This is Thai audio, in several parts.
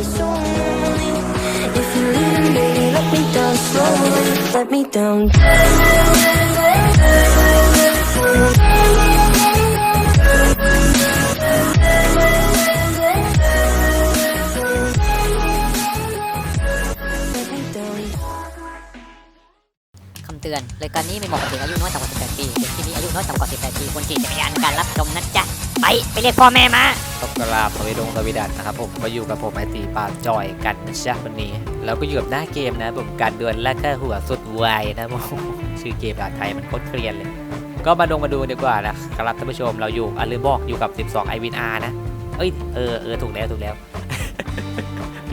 let me down slowly. Let me down. Let me down. คำเตือนรายการนี้ไม่เหมาะกับเด็กอายุน้อยต่ำกว่า 18 ปี เด็กที่มีอายุน้อยต่ำกว่า 18 ปีควรขี่จักรยานในการรับชมนะจ๊ะ ไปไปเรียกพ่อแม่มาต้องกราบสวัสดีดงสวีดันนะครับผมมาอยู่กับผมไอตีปาจอยกันนะจ๊ะวันนี้เราก็อยู่กับหน้าเกมนะผมการเดวลและก็หัวสุดวายนะผมชื่อเกมภาษาไทยมันโคตรเครียดเลย ก็มาดงมาดูดีกว่านะครับท่านผู้ชมเราอยู่อะลืมบอกอยู่กับ 12ไอวินอาร์นะเอ้ยเออเออถูกแล้วถูกแล้ว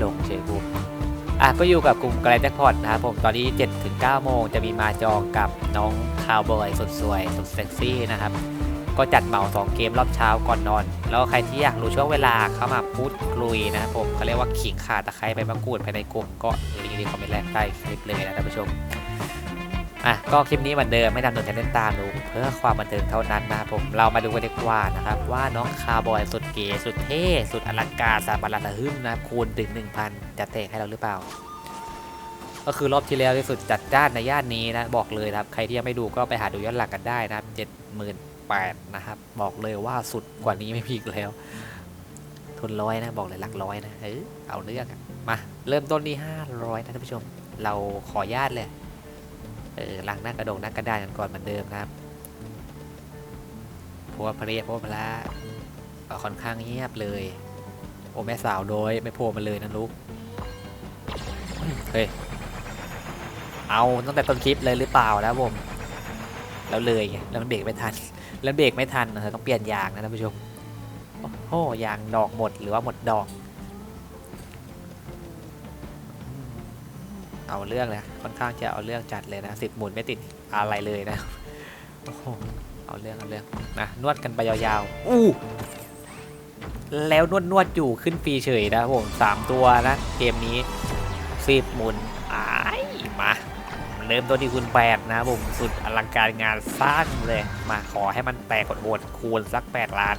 ลงเชยกูอะก็อยู่กับกลุ่มแกรนแจ็คพอตนะครับผมตอนนี้7ถึง9โมงจะมีมาจองกับน้องคาวบอยสุดสวยสุดเซ็กซี่นะครับ ก็จัดเหมา 2 เกมรอบเช้าก่อนนอน แล้วใครที่อยากรู้ช่วงเวลาเข้ามาพูดคุยนะครับผมเขาเรียกว่าขิงขาตะไคร้ใบมะกรูดภายในกลุ่มก็ลิงก์ที่คอมเมนต์แรกใต้คลิปเลยนะท่านผู้ชมอะก็คลิปนี้เหมือนเดิมไม่ดำเนินการเล่นตามดูเพื่อความบันเทิงเท่านั้นนะครับผมเรามาดูกันดีกว่านะครับว่าน้องคาร์บอยสุดเก๋สุดเท่สุดอลังการสาบาราตะหึ่มนะคูณถึง1,000 จะเตะให้เราหรือเปล่าก็คือรอบที่แล้วที่สุดจัดจ้านในย่านนี้นะบอกเลยนะครับใครที่ยังไม่ดูก็ไปหาดูย้อนหลังกันได้นะครับ78,000นะครับ บอกเลยว่าสุดกว่านี้ไม่พีกแล้ว ทุนร้อยนะบอกเลยหลักร้อยนะเออเอาเรื่องมา เริ่มต้นที่500นะท่านผู้ชม เราขอญาตเลยเออล้างหน้ากระดงหน้ากระดานกันก่อนเหมือนเดิมนะครับเพราะว่าพระเรียเพราะว่าพระค่อนข้างเงียบเลย โอ้แม่สาวโดยไม่โผล่มาเลยนะลูกเฮ้ยเอาตั้งแต่ต้นคลิปเลยหรือเปล่านะผม แล้วเลยไงแล้วมันเบรกไม่ทัน แล้วเบรกไม่ทันนะต้องเปลี่ยนยางนะท่านผู้ชม โอ้โหยางดอกหมดหรือว่าหมดดอก เอาเรื่องเลยค่อนข้างจะเอาเรื่องจัดเลยนะสิบหมุนไม่ติดอะไรเลยนะโอ้โหเอาเรื่องเอาเรื่องนะนวดกันไปยาวๆอู้แล้วนวดนวดอยู่ขึ้นฟรีเฉยนะผมสามตัวนะเกมนี้สิบหมุน เริ่มต้นที่คุณแปดนะผมสุดอลังการงานสร้างเลย มาขอให้มันแตกกดโหวตคูณสักแปดล้าน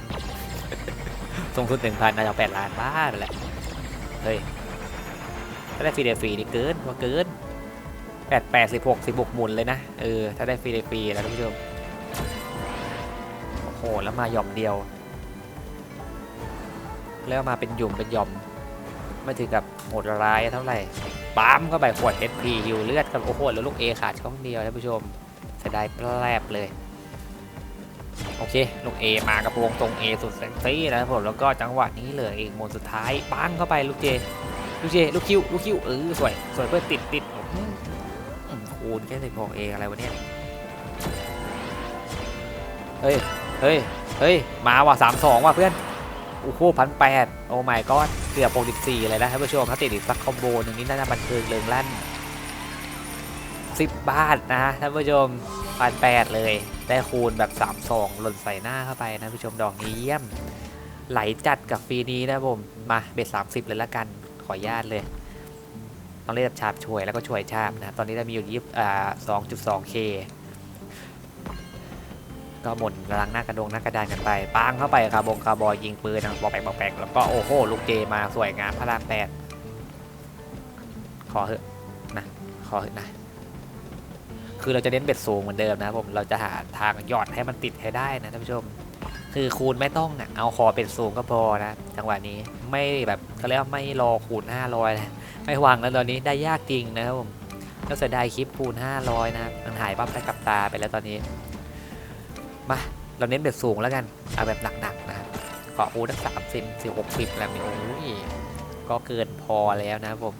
สูงสุดหนึ่งพันนะจะแปดล้านบ้าไปแหละเฮ้ยถ้าได้ฟรีเดฟรีนี่เกินว่าเกินแปดแปดสิบหกสิบหกหมุนเลยนะเออถ้าได้ฟรีเดฟรีแล้วท่านผู้ชมโอ้โหแล้วมาหย่อมเดียว แล้วมาเป็นหยุ่มเป็นหย่อม ไม่ถึงกับโหดร้ายเท่าไหร่ ปั๊มเข้าไปขวด SP ฮิวเลือดกับโอ้โหแล้วลูก A ขาดช่องเดียวท่านผู้ชมเสียดายแปลบเลย โอเค ลูก A มากระโปรงตรง A สุดเซ็กซี่นะครับผมแล้วก็จังหวะนี้เลยอีกหมุนสุดท้ายปั้งเข้าไปลูกเจลูกเจลูกคิวลูกคิวเออสวยสวยเพื่อติดติดอืมคูณแค่สิบหกเองอะไรวะเนี่ยเฮ้ยเฮ้ยเฮ้ยมาว่ะสามสองว่ะเพื่อน โอ้โหพันแปดโอ้ my god เกือบหกสิสี่เลยนะท่านผู้ชมถ้าติดอีกสักคอมโบหนึ่งนี่น่าจะบันเทิงเริงลั่นสิบบาทนะท่านผู้ชมพันแปดเลย ได้คูณแบบสามสองหล่นใส่หน้าเข้าไปนะผู้ชมดอกนี้เยี่ยม ไหลจัดกับฟรีนี้นะผม มาเบ็ดสามสิบเลยละกันขออนุญาตเลยต้องเรียกชาบช่วยแล้วก็ช่วยชาบนะตอนนี้เรามีอยู่ยี่สองจุดสองเค ก็หมดล้างหน้ากระดงหน้ากระดานกันไปปังเข้าไปคาร์บงคาร์บอยยิงปืนบอกแปลกบอกแปลกแล้วก็โอ้โหลูกเจมาสวยงามพระรามแปดขอเหอะนะขอเหอะนะคือเราจะเน้นเบ็ดสูงเหมือนเดิมนะครับผมเราจะหาทางยอดให้มันติดให้ได้นะท่านผู้ชม คือคูณไม่ต้องนะเอาคอเป็นสูงก็พอนะจังหวะนี้ไม่แบบเขาเรียกว่าไม่รอคูณ500นะไม่หวังแล้วตอนนี้ได้ยากจริงนะครับผมก็เสียดายคลิปคูณ500นะมันหายปั๊บได้กับตาไปแล้วตอนนี้ มาเราเน้นแบบสูงแล้วกัน เอาแบบหนักๆนะขออูดักสามสิบสิบหกสิบแล้วนี่โอ้ยก็เกินพอแล้วนะผม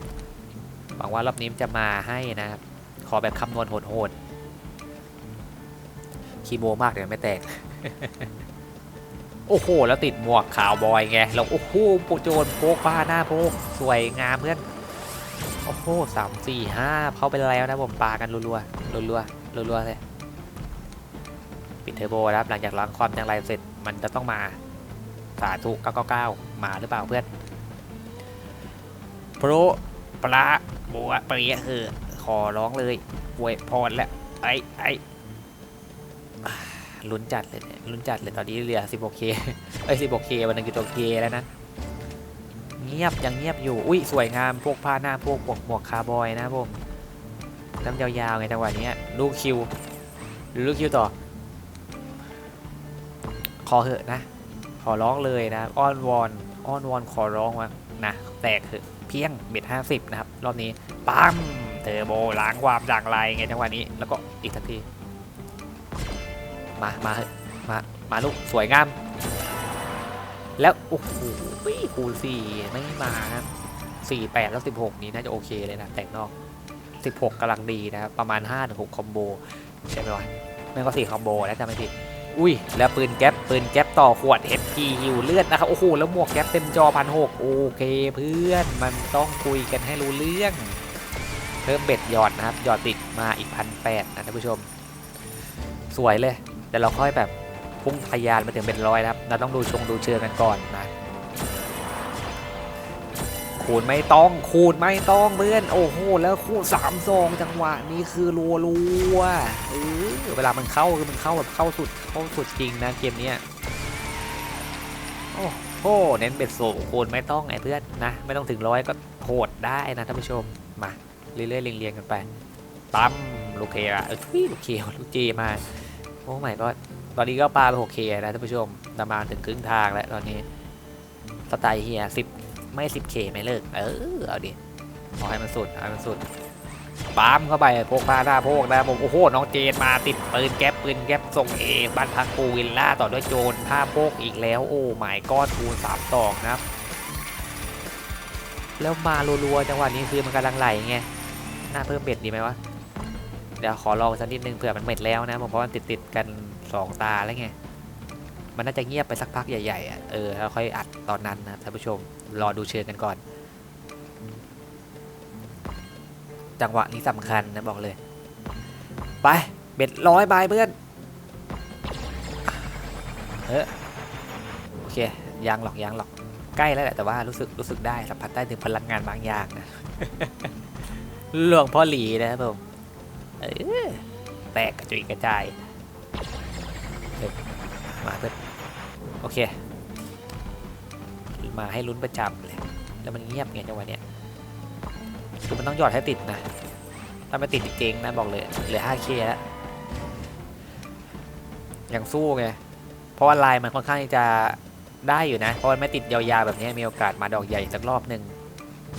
หวังว่ารอบนี้จะมาให้นะครับ ขอแบบคำนวณโหดๆคีโมมากเดี๋ยวไม่แตก โอ้โห แล้วติดหมวกขาวบอยไงแล้วโอ้โหโปโจนโพกบ้าหน้าโพกสวยงามเพื่อน โอ้โหสามสี่ห้าเข้าไปแล้วนะผมปากันรัวๆรัวๆรัวๆเลย ปิดเทอร์โบนะครับหลังจากล้างความจังไรเสร็จมันจะต้องมาสาธุ999 มาหรือเปล่าเพื่อนโปรปลาบัวเปรียคือขอร้องเลยอวยพรและไอ้ไอ้ลุ้นจัดเลยลุ้นจัดเลยตอนนี้เหลือ 16k เอ้ย 16k วันนึงคือตัว k แล้วนะ เงียบยังเงียบอยู่ อุ้ยสวยงามพวกผ้าหน้าพวกหมวกหมวกคาร์บอยนะผมน้ำยาวๆไงจังหวะนี้ลูกคิวลูกคิวต่อ ขอเหอะนะ ขอร้องเลยนะอ้อนวอนอ้อนวอนขอร้องว่านะแตกเหอะเพียงเบ็ดห้าสิบนะครับ รอบนี้ปั๊มเทอร์โบล้างความด่างไรไงจังหวะนี้ แล้วก็อีกทันที มามาเหอะมามาลูกสวยงาม แล้ว โอ้โหคูณสี่ไม่มาครับสี่แปดแล้วสิบหกนี้น่าจะโอเคเลยนะแต่งนอกสิบหกกำลังดีนะครับ ประมาณห้าถึงหกคอมโบ ใช่ไหมวะไม่ก็สี่คอมโบแล้วจำไม่ผิด อุ้ย แล้วปืนแก๊ปปืนแก๊ปต่อขวด HP หิวเลือดนะครับ โอ้โห แล้วหมวกแก๊ปเต็มจอพันหกโอเคเพื่อนมันต้องคุยกันให้รู้เรื่อง เพิ่มเบ็ดหยอดนะครับ หยอดติดมาอีกพันแปดนะท่านผู้ชม สวยเลย แต่เราค่อยแบบพุ่งทะยานมาถึงเป็นร้อยนะครับ เราต้องดูชงดูเชิงกันก่อนนะ คูณไม่ต้องคูณไม่ต้องเพื่อนโอ้โหแล้วคูณสามซองจังหวะนี้คือรัวรัวเออเวลามันเข้าคือมันเข้าแบบเข้าสุดเข้าสุดจริงนะเกมเนี้ยโอ้โหเน้นเบ็ดสูงคูณไม่ต้องไอ้เพื่อนนะไม่ต้องถึงร้อยก็โหดได้นะท่านผู้ชมมาเรื่อยๆเรียงๆกันไปปั๊มลูกเคอะเออทุยลูกเคลูกเจมาโอ้ไม่ก็ตอนนี้ก็ปลาไปหกเคนะท่านผู้ชมประมาณถึงครึ่งทางแล้วตอนนี้สไตล์เฮียสิบ ไม่สิบเคไม่เลิก เออ เอาดิเอาให้มันสุดเอาให้มันสุดปั๊มเข้าไปพวกพาหน้าโพกนะผมโอ้โห น้องเจนมาติดปืนแก๊ปปืนแก๊ปส่งเอบ้านพักปูวิลล่าต่อด้วยโจรท่าโพกอีกแล้ว โอ้หมายก้อนคูณสามตองนะครับ แล้วมารัวๆจังหวะนี้คือมันกำลังไหลไงน่าเพิ่มเบ็ดดีไหมวะ เดี๋ยวขอลองสักนิดนึงเผื่อมันเม็ดแล้วนะผมเพราะมันติดติดๆกันสองตาแล้วไง มันน่าจะเงียบไปสักพักใหญ่ๆอะเออแล้วค่อยอัดตอนนั้นนะท่านผู้ชมรอดูเชิญกันก่อน จังหวะนี้สำคัญนะบอกเลย ไปเบ็ดร้อยใบเพื่อนเออโอเคยังหรอกยังหรอกใกล้แล้วแหละแต่ว่ารู้สึกรู้สึกได้สัมผัสได้ถึงพลังงานบางอย่างนะหลวงพ่อหลีนะครับผมแตกกระจุยกระจายเฮ้ยมาเพื่อน โอเค มาให้ลุ้นประจำเลย แล้วมันเงียบไงจังหวะเนี้ยคือมันต้องหยอดให้ติดนะ ถ้าไม่ติดจริงๆนะบอกเลยเหลือ 5K แล้วยังสู้ไง เพราะว่าลายมันค่อนข้างจะได้อยู่นะ เพราะมันไม่ติดยาวๆแบบนี้มีโอกาสมาดอกใหญ่สักรอบหนึ่ง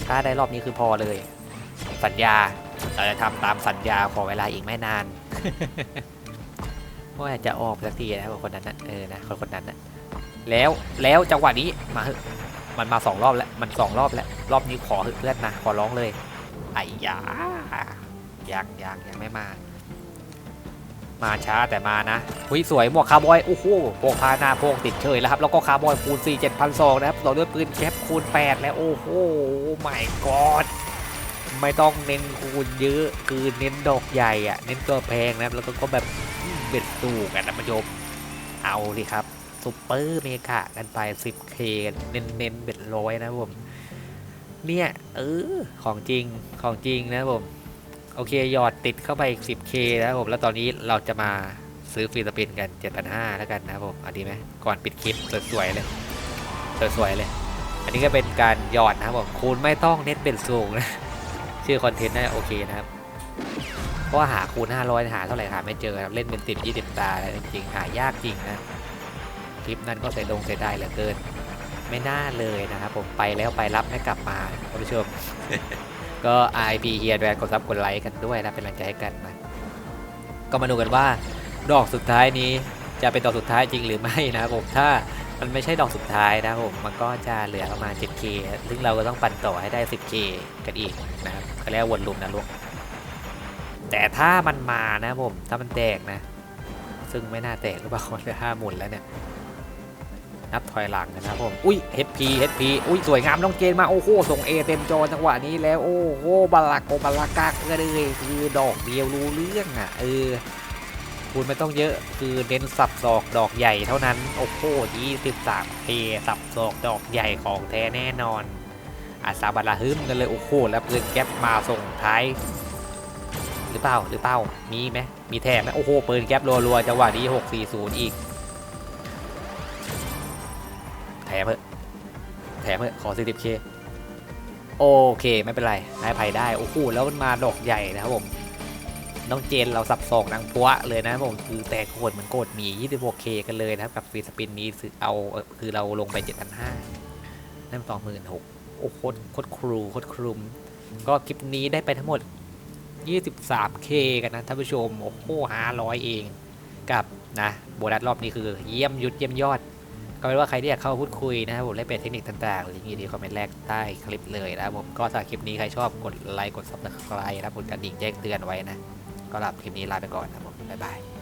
ถ้าได้รอบนี้คือพอเลย สัญญา เราจะทำตามสัญญาขอเวลาอีกไม่นานว่าจะออกสักทีนะคนนั้นนะเออนะคนคนนั้นนะ แล้วแล้วจังหวะนี้มาเหอะมันมาสองรอบแล้วมันสองรอบแล้ว รอบนี้ขอเหอะเพื่อนนะขอร้องเลยไอ้ยายังยังยังไม่มา มาช้าแต่มานะหุยสวยหมวกคาร์บอยโอ้โหพวกพาหน้าพวกติดเฉยแล้วครับแล้วก็คาร์บอยคูณ4 7 0 0นะครับต่อด้วยปืนแคปคูณ 8 แล้วโอ้โหไม่กอดไม่ต้องเน้นคูณเยอะคือเน้นดอกใหญ่อะเน้นตัวแพงนะครับแล้วก็แบบเบ็ดสูกันนะมานผู้ชมเอาดิครับ ซุปเปอร์เมกะกันไป 10k เน้นเน้นเบ็ดร้อยนะผม เนี่ย เออ ของจริงของจริงนะผม โอเคหยอดติดเข้าไปอีก 10k นะผม แล้วตอนนี้เราจะมาซื้อฟรีสปินกัน 7,500 แล้วกันนะผมเอาดีไหมก่อนปิดคลิปสวยๆเลยสวยๆเลย อันนี้ก็เป็นการหยอดนะครับผมคูณไม่ต้องเน้นเบ็ดสูงนะ ชื่อคอนเทนต์น่าโอเคนะครับเพราะว่าหาคูณ 500 หาเท่าไหร่หาไม่เจอครับเล่นเป็น 10 20 ตาแล้วจริงๆหายากจริงนะ คลิปนั้นก็เสียดงเสียดายเหลือเกิน ไม่น่าเลยนะครับผมไปแล้วไปรับไม่กลับมาท่านผู้ชม ก็ IP เฮียแวนกดซับกดไลค์กันด้วยนะเป็นกำลังใจให้กันนะก็มาดูกันว่า ดอกสุดท้ายนี้จะเป็นดอกสุดท้ายจริงหรือไม่นะครับผมถ้ามันไม่ใช่ดอกสุดท้ายนะครับผมมันก็จะเหลือประมาณ 7K ซึ่งเราก็ต้องปั่นต่อให้ได้ 10K กันอีกนะครับเขาเรียกว่าวนลูปนะลูกแต่ถ้ามันมานะครับผมถ้ามันแตกนะ ซึ่งไม่น่าแตกหรือเปล่าห้าหมุนแล้วเนี่ย นับถอยหลังนะครับผม อุ้ย HP HP อุ้ย สวยงามน้องเจนมา โอ้โห ส่งเอเต็มจอจังหวะนี้แล้ว โอ้โหบาลากโกบาลากักก็เลยคือดอกเดียวรู้เรื่องอะ เออ คุณไม่ต้องเยอะคือเน้นสับศอกดอกใหญ่เท่านั้น โอ้โห23 k สับศอกดอกใหญ่ของแท้แน่นอนอาซาบาลาฮึมกันเลย โอ้โห แล้วปืนแก๊ปมาส่งท้ายหรือเปล่าหรือเปล่ามีไหมมีแถมไหมโอ้โหปืนแก๊ปรัวๆจังหวะนี้640 อีก แถมเถอะแถมเถอะขอ 40k โอเค ไม่เป็นไรให้อภัยได้ โอ้โห แล้วมันมาดอกใหญ่นะครับผม น้องเจนเราสับสองนางปัวเลยนะครับผมคือแตกโหดเหมือนโกดหมี 26k กันเลยนะครับ กับฟรีสปินนี้ซื้อเอาคือเราลงไป 7,500นั่นสองหมื่นหกโอ้โคตรโคตรครูโคตรครุม ก็คลิปนี้ได้ไปทั้งหมด 23k กันนะท่านผู้ชม โอ้โห500 เอง กับนะโบนัสรอบนี้คือเยี่ยมยุดเยี่ยมยอด ก็เป็นว่าใครที่อยากเข้าพูดคุยนะครับผมและเป็นเทคนิคต่างๆลิงก์อยู่ที่คอมเมนต์แรกใต้คลิปเลยนะครับผมก็สำหรับคลิปนี้ใครชอบกดไลค์กดซับสไครต์นะครับกดกระดิ่งแจ้งเตือนไว้นะก็สำหรับคลิปนี้ลาไปก่อนนะครับผมบ๊ายบาย